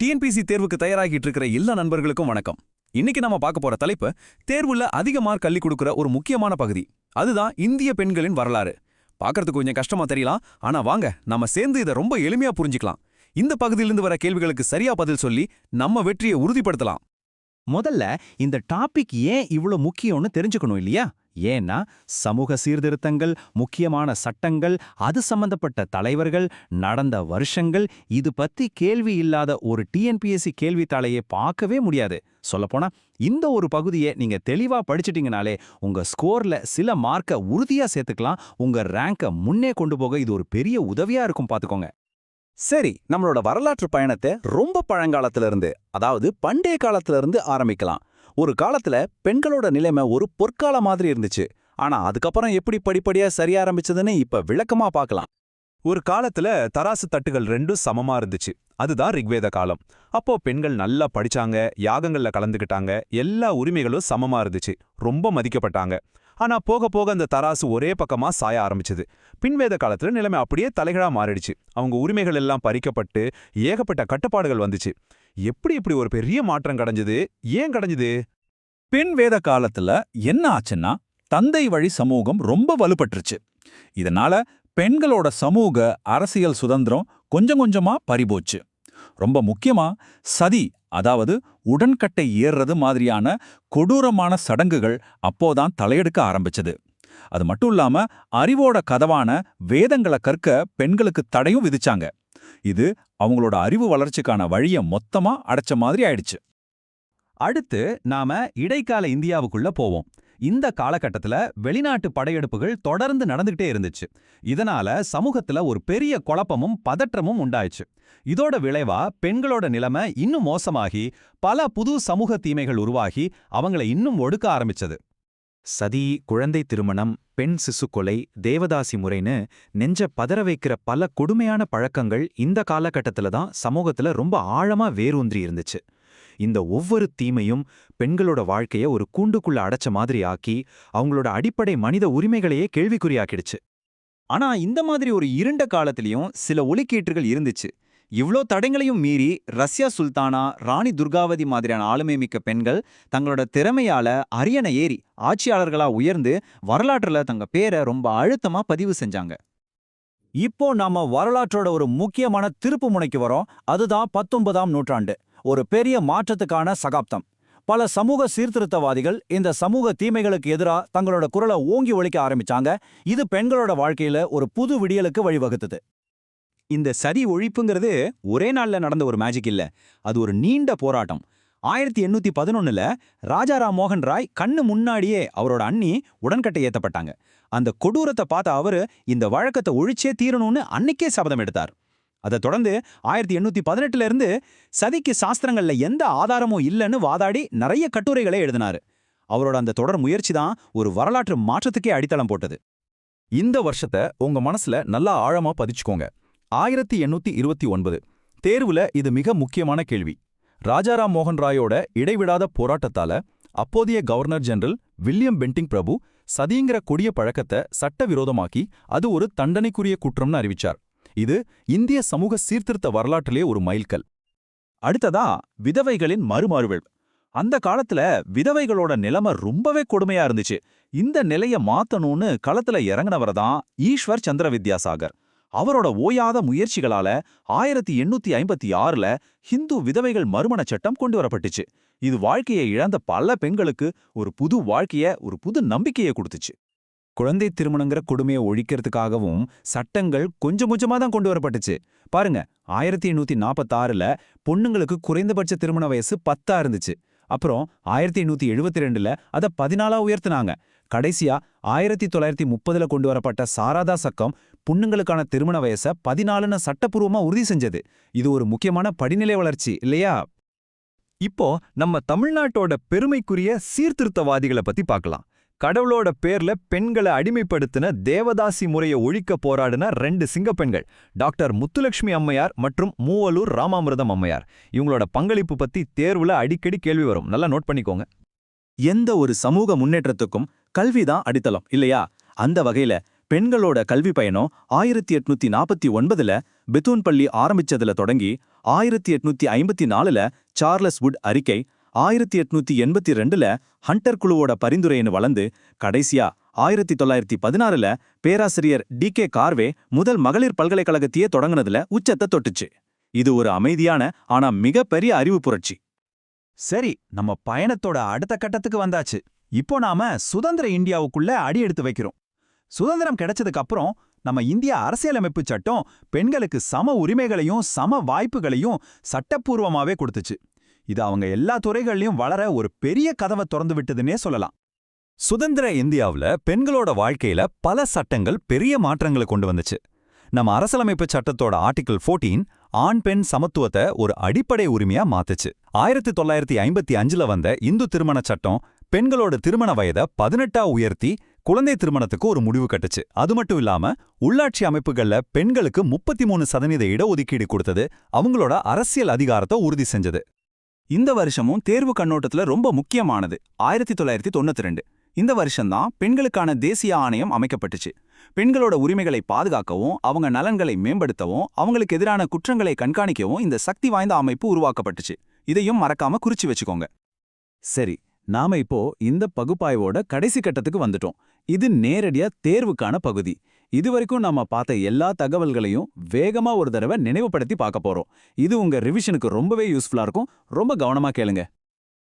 TNPSC தேர்வுக்கு தயாராகிட்டு இருக்கிற எல்லா நண்பர்களுக்கும் வணக்கம். இன்னைக்கு நம்ம பார்க்க போற தலைப்பு தேர்வுல அதிக மார்க் கல்வி கொடுக்கிற ஒரு முக்கியமான பகுதி. அதுதான் இந்திய பெண்களின் வரலாறு. பார்க்கறதுக்கு கொஞ்சம் கஷ்டமா தெரியலாம். ஆனா வாங்க நம்ம சேர்ந்து இதை ரொம்ப எளிமையா புரிஞ்சுக்கலாம். இந்த பகுதியிலிருந்து வர கேள்விகளுக்கு சரியா பதில் சொல்லி நம்ம வெற்றியை உறுதிப்படுத்தலாம். முதல்ல இந்த டாபிக் ஏன் இவ்ளோ முக்கியம்னு தெரிஞ்சுக்கணும் இல்லையா? ஏன்னா சமூக சீர்திருத்தங்கள் முக்கியமான சட்டங்கள் அது சம்பந்தப்பட்ட தலைவர்கள் நடந்த வருஷங்கள் இது பத்தி கேள்வி இல்லாத ஒரு டிஎன்பிஎஸ்சி கேள்வித்தாளையே பார்க்கவே முடியாது. சொல்லப்போனா இந்த ஒரு பகுதியை நீங்க தெளிவா படிச்சிட்டீங்கனாலே உங்க ஸ்கோர்ல சில மார்க்கை உறுதியா சேர்த்துக்கலாம் உங்க ரேங்கை முன்னே கொண்டு போக இது ஒரு பெரிய உதவியா இருக்கும் பாத்துக்கோங்க. சரி நம்மளோட வரலாற்று பயணத்தை ரொம்ப பழங்காலத்துல இருந்து அதாவது பண்டைய காலத்துல இருந்து ஆரம்பிக்கலாம். ஒரு காலத்துல பெண்களோட நிலைமை ஒரு பொற்கால மாதிரி இருந்துச்சு. ஆனா அதுக்கப்புறம் எப்படி படிப்படியா சரிய ஆரம்பிச்சதுன்னு இப்ப விளக்கமா பார்க்கலாம் ஒரு காலத்துல தராசு தட்டுகள் ரெண்டும் சமமா இருந்துச்சு. அதுதான் ரிக்வேத காலம். அப்போ பெண்கள் நல்லா படிச்சாங்க யாகங்கள்ல கலந்துக்கிட்டாங்க எல்லா உரிமைகளும் சமமா இருந்துச்சு. ரொம்ப மதிக்கப்பட்டாங்க. ஆனா போக போக அந்த தராசு ஒரே பக்கமா சாய ஆரம்பிச்சது. பின்வேத காலத்துல நிலைமை அப்படியே தலைகளா மாறிடுச்சு. அவங்க உரிமைகள் எல்லாம் பறிக்கப்பட்டு ஏகப்பட்ட கட்டுப்பாடுகள் வந்துச்சு. எப்படி இப்படி ஒரு பெரிய மாற்றம் கடைஞ்சது? ஏன் கடைஞ்சது? பின் வேத காலத்துல என்ன ஆச்சுன்னா தந்தை வழி சமூகம் ரொம்ப வலுப்பட்டுருச்சு. இதனால பெண்களோட சமூக அரசியல் சுதந்திரம் கொஞ்சம் கொஞ்சமா பறிபோச்சு. ரொம்ப முக்கியமா சதி அதாவது உடன்கட்டை ஏறுறது மாதிரியான கொடூரமான சடங்குகள் அப்போதான் தலையெடுக்க ஆரம்பிச்சது. அது மட்டும் இல்லாம அறிவோட கதவான வேதங்களை கற்க பெண்களுக்கு தடையும் விதிச்சாங்க. இது அவங்களோட அறிவு வளர்ச்சிக்கான வழிய மொத்தமா அடைச்ச மாதிரி ஆயிடுச்சு. அடுத்து நாம இடைக்கால இந்தியாவுக்குள்ள போவோம். இந்த காலகட்டத்துல வெளிநாட்டு படையெடுப்புகள் தொடர்ந்து நடந்துகிட்டே இருந்துச்சு. இதனால சமூகத்துல ஒரு பெரிய குழப்பமும் பதற்றமும் உண்டாயிச்சு. இதோட விளைவா பெண்களோட நிலைமை இன்னும் மோசமாகி பல புது சமூக தீமைகள் உருவாகி அவங்கள இன்னும் ஒடுக்க ஆரம்பிச்சது. சதி குழந்தை திருமணம் பெண் சிசு கொலை தேவதாசி முறைன்னு நெஞ்ச பதற வைக்கிற பல கொடுமையான பழக்கங்கள் இந்த காலகட்டத்துல தான் சமூகத்துல ரொம்ப ஆழமா வேரூன்றி இருந்துச்சு. இந்த ஒவ்வொரு தீமையும் பெண்களோட வாழ்க்கைய ஒரு கூண்டுக்குள்ள அடைச்ச மாதிரி ஆக்கி அவங்களோட அடிப்படை மனித உரிமைகளையே கேள்விக்குறியாக்கிடுச்சு. ஆனா இந்த மாதிரி ஒரு இருண்ட காலத்திலையும் சில ஒலிக்கீற்றுகள் இருந்துச்சு. இவ்ளோ தடைங்களையும் மீறி ரஷ்யா சுல்தானா ராணி துர்காவதி மாதிரியான ஆளுமை மிக்க பெண்கள் தங்களோட திறமையால அரியணை ஏறி ஆட்சியாளர்களா உயர்ந்து வரலாற்றுல தங்க பேரை ரொம்ப அழுத்தமா பதிவு செஞ்சாங்க. இப்போ நாம வரலாற்றோட ஒரு முக்கியமான திருப்பு முனைக்கு வரோம். அதுதான் பத்தொன்பதாம் நூற்றாண்டு. ஒரு பெரிய மாற்றத்துக்கான சகாப்தம். பல சமூக சீர்திருத்தவாதிகள் இந்த சமூக தீமைகளுக்கு எதிராக தங்களோட குரலை ஓங்கி ஒழிக்க ஆரம்பிச்சாங்க. இது பெண்களோட வாழ்க்கையில ஒரு புது விடியலுக்கு வழிவகுத்தது. இந்த சதி ஒழிப்புங்கிறது ஒரே நாள்ல நடந்த ஒரு மேஜிக் இல்ல. அது ஒரு நீண்ட போராட்டம். ஆயிரத்தி எண்ணூத்தி பதினொன்னுல ராஜாராம் மோகன் ராய் கண்ணு முன்னாடியே அவரோட அண்ணி உடன்கட்டை ஏத்தப்பட்டாங்க. அந்த கொடூரத்தை பார்த்த அவரு இந்த வழக்கத்தை ஒழிச்சே தீரணும்னு அன்னைக்கே சபதம் எடுத்தார். அதை தொடர்ந்து ஆயிரத்தி எண்ணூத்தி பதினெட்டுல இருந்து சதிக்கு சாஸ்திரங்கள்ல எந்த ஆதாரமும் இல்லைன்னு வாதாடி நிறைய கட்டுரைகளை எழுதினாரு. அவரோட அந்த தொடர் முயற்சி தான் ஒரு வரலாற்று மாற்றத்துக்கே அடித்தளம் போட்டது. இந்த வருஷத்தை உங்க மனசுல நல்லா ஆழமா பதிச்சுக்கோங்க. ஆயிரத்தி எண்ணூத்தி இருபத்தி ஒன்பது. தேர்வுல இது மிக முக்கியமான கேள்வி. ராஜாராம் மோகன் ராயோட இடைவிடாத போராட்டத்தால அப்போதைய கவர்னர் ஜெனரல் வில்லியம் பென்டிங் பிரபு சதிங்கிற கொடிய பழக்கத்தை சட்டவிரோதமாக்கி அது ஒரு தண்டனைக்குரிய குற்றம்னு அறிவிச்சார். இது இந்திய சமூக சீர்திருத்த வரலாற்றிலே ஒரு மைல்கல். அடுத்ததா விதவைகளின் மறுமறுவல் அந்த காலத்துல விதவைகளோட நிலைமை ரொம்பவே கொடுமையா இருந்துச்சு. இந்த நிலைய மாத்தணும்னு களத்துல இறங்கினவர் தான் ஈஸ்வர் சந்திர வித்யாசாகர் அவரோட ஓயாத முயற்சிகளால ஆயிரத்தி எண்ணூத்தி ஐம்பத்தி ஆறுல ஹிந்து விதவைகள் மறுமண சட்டம் கொண்டு வரப்பட்டுச்சு இது வாழ்க்கையை இழந்த பல பெண்களுக்கு ஒரு புது வாழ்க்கைய ஒரு புது நம்பிக்கையை கொடுத்துச்சு. குழந்தை திருமணங்கிற கொடுமையை ஒழிக்கிறதுக்காகவும் சட்டங்கள் கொஞ்சம் கொஞ்சமா தான் கொண்டு வரப்பட்டுச்சு. பாருங்க ஆயிரத்தி எண்ணூத்தி நாற்பத்தாறுல பொண்ணுங்களுக்கு குறைந்தபட்ச திருமண வயசு பத்தா இருந்துச்சு. அப்புறம் ஆயிரத்தி எண்ணூத்தி எழுபத்தி ரெண்டுல அதை பதினாலா உயர்த்தினாங்க. கடைசியா ஆயிரத்தி தொள்ளாயிரத்தி முப்பதுல கொண்டு வரப்பட்ட சாராதா சக்கம் பொண்ணுங்களுக்கான திருமண வயசை பதினாலுன்னு சட்டப்பூர்வமா உறுதி செஞ்சது. இது ஒரு முக்கியமான படிநிலை வளர்ச்சி இல்லையா? இப்போ நம்ம தமிழ்நாட்டோட பெருமைக்குரிய சீர்திருத்தவாதிகளை பத்தி பார்க்கலாம். கடவுளோட பேர்ல பெண்களை அடிமைப்படுத்தின தேவதாசி முறையை ஒழிக்க போராடின ரெண்டு சிங்கப்பெண்கள் டாக்டர் முத்துலட்சுமி அம்மையார் மற்றும் மூவலூர் ராமாமிர்தம் அம்மையார். இவங்களோட பங்களிப்பு பத்தி தேர்வுல அடிக்கடி கேள்வி வரும். நல்லா நோட் பண்ணிக்கோங்க. எந்த ஒரு சமூக முன்னேற்றத்துக்கும் கல்விதான் அடித்தளம் இல்லையா? அந்த வகையில பெண்களோட கல்வி பயணம் ஆயிரத்தி எட்நூத்தி நாற்பத்தி ஒன்பதுல பெத்தூன் பள்ளி ஆரம்பிச்சதுல தொடங்கி ஆயிரத்தி எட்நூத்தி ஐம்பத்தி நாலுல சார்லஸ் வுட் அறிக்கை ஆயிரத்தி எட்நூத்தி எண்பத்தி ரெண்டுல ஹண்டர் குழுவோட பரிந்துரைன்னு வளர்ந்து கடைசியா ஆயிரத்தி தொள்ளாயிரத்தி பதினாறுல பேராசிரியர் டி கே கார்வே முதல் மகளிர் பல்கலைக்கழகத்தையே தொடங்குனதுல உச்சத்தை தொட்டுச்சு. இது ஒரு அமைதியான ஆனா மிகப்பெரிய அறிவு புரட்சி. சரி நம்ம பயணத்தோட அடுத்த கட்டத்துக்கு வந்தாச்சு. இப்போ நாம சுதந்திர இந்தியாவுக்குள்ள அடி எடுத்து வைக்கிறோம். சுதந்திரம் கிடைச்சதுக்கு அப்புறம் நம்ம இந்திய அரசியலமைப்பு சட்டம் பெண்களுக்கு சம உரிமைகளையும் சம வாய்ப்புகளையும் சட்டப்பூர்வமாவே கொடுத்துச்சு. இது அவங்க எல்லா துறைகள்லயும் வளர ஒரு பெரிய கதவை திறந்து விட்டதுன்னே சொல்லலாம். சுதந்திர இந்தியாவுல பெண்களோட வாழ்க்கையில பல சட்டங்கள் பெரிய மாற்றங்களை கொண்டு வந்துச்சு. நம்ம அரசியலமைப்பு சட்டத்தோட ஆர்டிகிள் 14 ஆண் பெண் சமத்துவத்தை ஒரு அடிப்படை உரிமையா மாத்துச்சு. ஆயிரத்தி தொள்ளாயிரத்தி ஐம்பத்தி அஞ்சுல வந்த இந்து திருமண சட்டம் பெண்களோட திருமண வயதை பதினெட்டா உயர்த்தி குழந்தை திருமணத்துக்கு ஒரு முடிவு கட்டுச்சு. அது மட்டும் இல்லாம உள்ளாட்சி அமைப்புகள்ல பெண்களுக்கு முப்பத்தி மூணு சதவீத இடஒதுக்கீடு கொடுத்தது அவங்களோட அரசியல் அதிகாரத்தை உறுதி செஞ்சது. இந்த வருஷமும் தேர்வு கண்ணோட்டத்துல ரொம்ப முக்கியமானது. ஆயிரத்தி தொள்ளாயிரத்தி தொண்ணூத்தி ரெண்டு இந்த வருஷம்தான் பெண்களுக்கான தேசிய ஆணையம் அமைக்கப்பட்டுச்சு. பெண்களோட உரிமைகளை பாதுகாக்கவும் அவங்க நலன்களை மேம்படுத்தவும் அவங்களுக்கு எதிரான குற்றங்களை கண்காணிக்கவும் இந்த சக்தி வாய்ந்த அமைப்பு உருவாக்கப்பட்டுச்சு. இதையும் மறக்காம குறிச்சு வச்சுக்கோங்க. சரி நாம இப்போ இந்த பகுப்பாய்வோட கடைசி கட்டத்துக்கு வந்துட்டோம். இது நேரடியா தேர்வுக்கான பகுதி. இதுவரைக்கும் நாம பார்த்த எல்லா தகவல்களையும் வேகமா ஒரு தடவை நினைவுபடுத்தி பார்க்க போறோம். இது உங்க ரிவிஷனுக்கு ரொம்பவே யூஸ்ஃபுல்லா இருக்கும். ரொம்ப கவனமா கேளுங்க.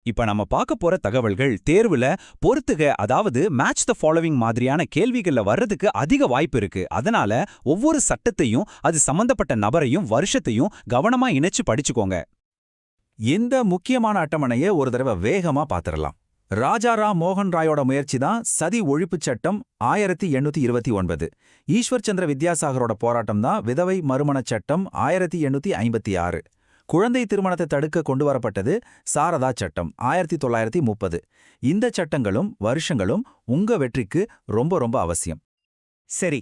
இப்ப நம்ம பார்க்க போற தகவல்கள் தேர்வுல பொறுத்துக அதாவது மேட்ச் த ஃபாலோவிங் மாதிரியான கேள்விகள்ல வர்றதுக்கு அதிக வாய்ப்பு இருக்கு. அதனால ஒவ்வொரு சட்டத்தையும் அது சம்பந்தப்பட்ட நபரையும் வருஷத்தையும் கவனமா இணைச்சு படிச்சுக்கோங்க. இந்த முக்கியமான அட்டவணையை ஒரு தடவை வேகமா பாத்திரலாம். ராஜாராம் மோகன் ராயோட முயற்சி தான் சதி ஒழிப்புச் சட்டம் ஆயிரத்தி எண்ணூத்தி இருபத்தி ஒன்பது. ஈஸ்வர் சந்திர வித்யாசாகரோட போராட்டம் தான் விதவை மறுமணச் சட்டம் ஆயிரத்தி எண்ணூத்தி ஐம்பத்தி ஆறு. குழந்தை திருமணத்தை தடுக்க கொண்டு வரப்பட்டது சாரதா சட்டம் ஆயிரத்தி தொள்ளாயிரத்தி முப்பது. இந்த சட்டங்களும் வருஷங்களும் உங்க வெற்றிக்கு ரொம்ப ரொம்ப அவசியம். சரி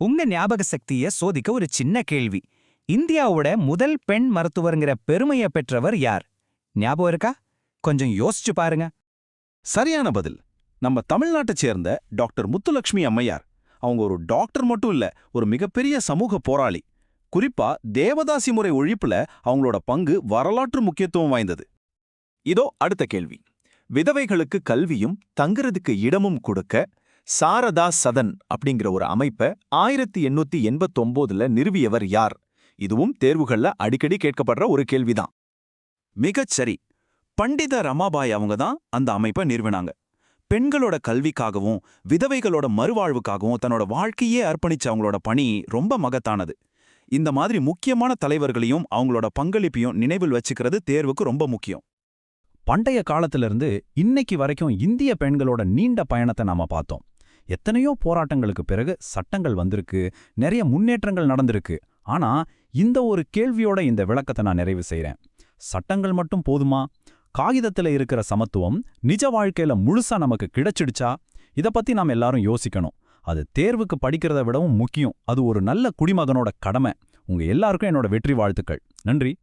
உங்க ஞாபக சக்திய சோதிக்க ஒரு சின்ன கேள்வி. இந்தியாவோட முதல் பெண் மருத்துவருங்கிற பெருமைய பெற்றவர் யார்? ஞாபகம் இருக்கா? கொஞ்சம் யோசிச்சு பாருங்க. சரியான பதில். நம்ம தமிழ்நாட்டை சேர்ந்த டாக்டர் முத்துலட்சுமி அம்மையார். அவங்க ஒரு டாக்டர் மட்டும் இல்ல ஒரு மிகப்பெரிய சமூக போராளி. குறிப்பா தேவதாசி முறை ஒழிப்புல அவங்களோட பங்கு வரலாற்று முக்கியத்துவம் வாய்ந்தது. இதோ அடுத்த கேள்வி. விதவைகளுக்கு கல்வியும் தங்குறதுக்கு இடமும் கொடுக்க சாரதா சதன் அப்படிங்கிற ஒரு அமைப்பை ஆயிரத்தி எண்ணூத்தி எண்பத்தொம்போதுல நிறுவியவர் யார்? இதுவும் தேர்வுகள்ல அடிக்கடி கேட்கப்படுற ஒரு கேள்விதான். மிகச் சரி. பண்டித ரமாபாய் அவங்க தான் அந்த அமைப்பை நிறுவினாங்க. பெண்களோட கல்விக்காகவும் விதவைகளோட மறுவாழ்வுக்காகவும் தன்னோட வாழ்க்கையே அர்ப்பணிச்ச அவங்களோட பணி ரொம்ப மகத்தானது. இந்த மாதிரி முக்கியமான தலைவர்களையும் அவங்களோட பங்களிப்பையும் நினைவில் வச்சுக்கிறது தேர்வுக்கு ரொம்ப முக்கியம். பண்டைய காலத்திலிருந்து இன்னைக்கு வரைக்கும் இந்திய பெண்களோட நீண்ட பயணத்தை நாம பார்த்தோம். எத்தனையோ போராட்டங்களுக்கு பிறகு சட்டங்கள் வந்திருக்கு நிறைய முன்னேற்றங்கள் நடந்திருக்கு. ஆனா இந்த ஒரு கேள்வியோட இந்த விளக்கத்தை நான் நிறைவு செய்கிறேன் சட்டங்கள் மட்டும் போதுமா? காகிதத்துல இருக்கிற சமத்துவம் நிஜ வாழ்க்கையில முழுசா நமக்கு கிடைச்சிடுச்சா? இத பத்தி நாம் எல்லாரும் யோசிக்கணும். அது தேர்வுக்கு படிக்கிறத விடவும் முக்கியம். அது ஒரு நல்ல குடிமகனோட கடமை. உங்க எல்லாருக்கும் என்னோட வெற்றி வாழ்த்துக்கள். நன்றி.